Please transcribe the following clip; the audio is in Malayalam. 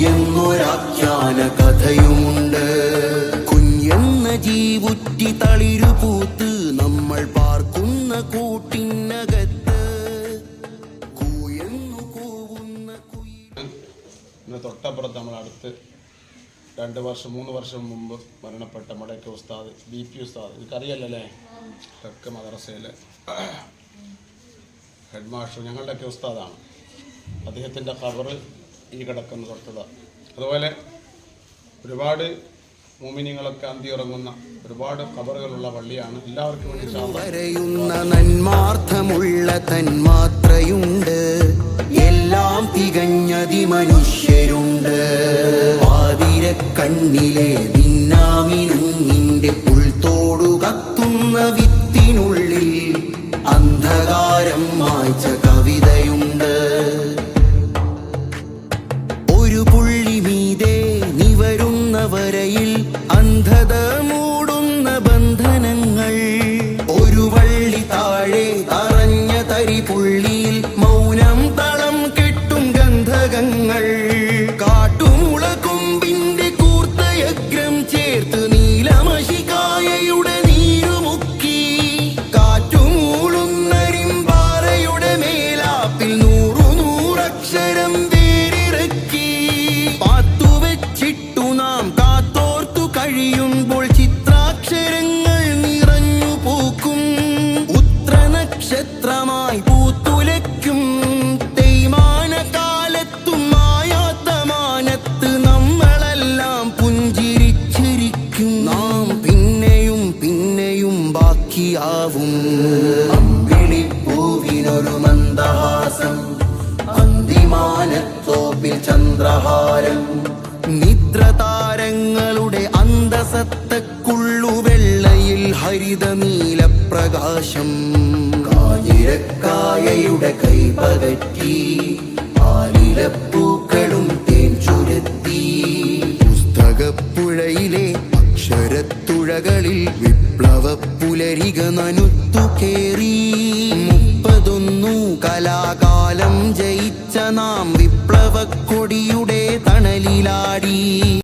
ഭൂയെന്നൊരാഖ്യാന കഥയുമുണ്ട്. കുഞ്ഞെന്ന ജീവുറ്റി തളിരുപൂത്ത് നമ്മൾ പാർക്കുന്ന കൂട്ടിനകത്ത്. തൊട്ടപ്പുറത്ത് നമ്മൾ അടുത്ത് രണ്ട് വർഷം മൂന്ന് വർഷം മുമ്പ് മരണപ്പെട്ട മടക്ക ഉസ്താദ് ബി പി ഉസ്താദ്. എനിക്കറിയല്ലേ തെക്ക് മദ്രസയിലെ ഹെഡ് മാസ്റ്റർ ഞങ്ങളുടെയൊക്കെ ഉസ്താദാണ്. അദ്ദേഹത്തിന്റെ കവറ് ഈ കിടക്കുന്ന തൊട്ടത്. അതുപോലെ ഒരുപാട് മോമിനിങ്ങളൊക്കെ അന്തി ഉറങ്ങുന്ന ഒരുപാട് കബറുകളുള്ള പള്ളിയാണ് എല്ലാവർക്കും വേണ്ടി വരയുന്ന നന്മാർത്ഥമുള്ള തന്മാത്രയുണ്ട്. എല്ലാം തികഞ്ഞതി മനുഷ്യരുണ്ട് കണ്ണിലെ ഭിന്നാമിനുങ്ങിന്റെ അന്ധത മൂടുന്ന ബന്ധനങ്ങൾ. ഒരു വള്ളി താഴെ തറഞ്ഞ തരി പുള്ളിയിൽ മൗനം തളം കെട്ടും ഗന്ധകങ്ങൾ. കാട്ടുമുള കൊമ്പിന്റെ കൂർത്തയഗ്രം ചേർത്ത് നീലമഷികായയുടെ നീരുമുക്കി കാറ്റുമൂളുന്നരിമ്പാറയുടെ മേലാപ്പിൽ നൂറു നൂറക്ഷരം വേരിറക്കി. കഴിയുമ്പോൾ ചിത്രാക്ഷരങ്ങൾ നിറഞ്ഞു പൂക്കും. ഉത്ര നക്ഷത്രമായി പൂത്തുലയ്ക്കും. തേയ്മാന കാലത്തും മായാത്ത മാനത്ത് നമ്മളെല്ലാം പുഞ്ചിരിച്ചിരിക്കും. നാം പിന്നെയും പിന്നെയും ബാക്കിയാവും. അമ്പിളിപ്പൂവിനൊരു മന്ദഹാസം അന്തിമാനത്തോപ്പിൽ ചന്ദ്രഹാരം. നിദ്രതാരങ്ങളുടെ അന്തസത്തക്കുള്ളു വെള്ളയിൽ ഹരിത നീലപ്രകാശം കാഞ്ഞിരക്കായയുടെ കൈപകറ്റി ആലിലപ്പൂക്കളും തേൻ ചുരത്തി. പുസ്തകപ്പുഴയിലെ അക്ഷരത്തുഴകളിൽ വിപ്ലവ പുലരിക നനുത്തു കേറി. മുപ്പതൊന്നു കലാകാലം ജയിച്ച നാം വിപ്ലവക്കൊടിയുടെ തണലിലാടി.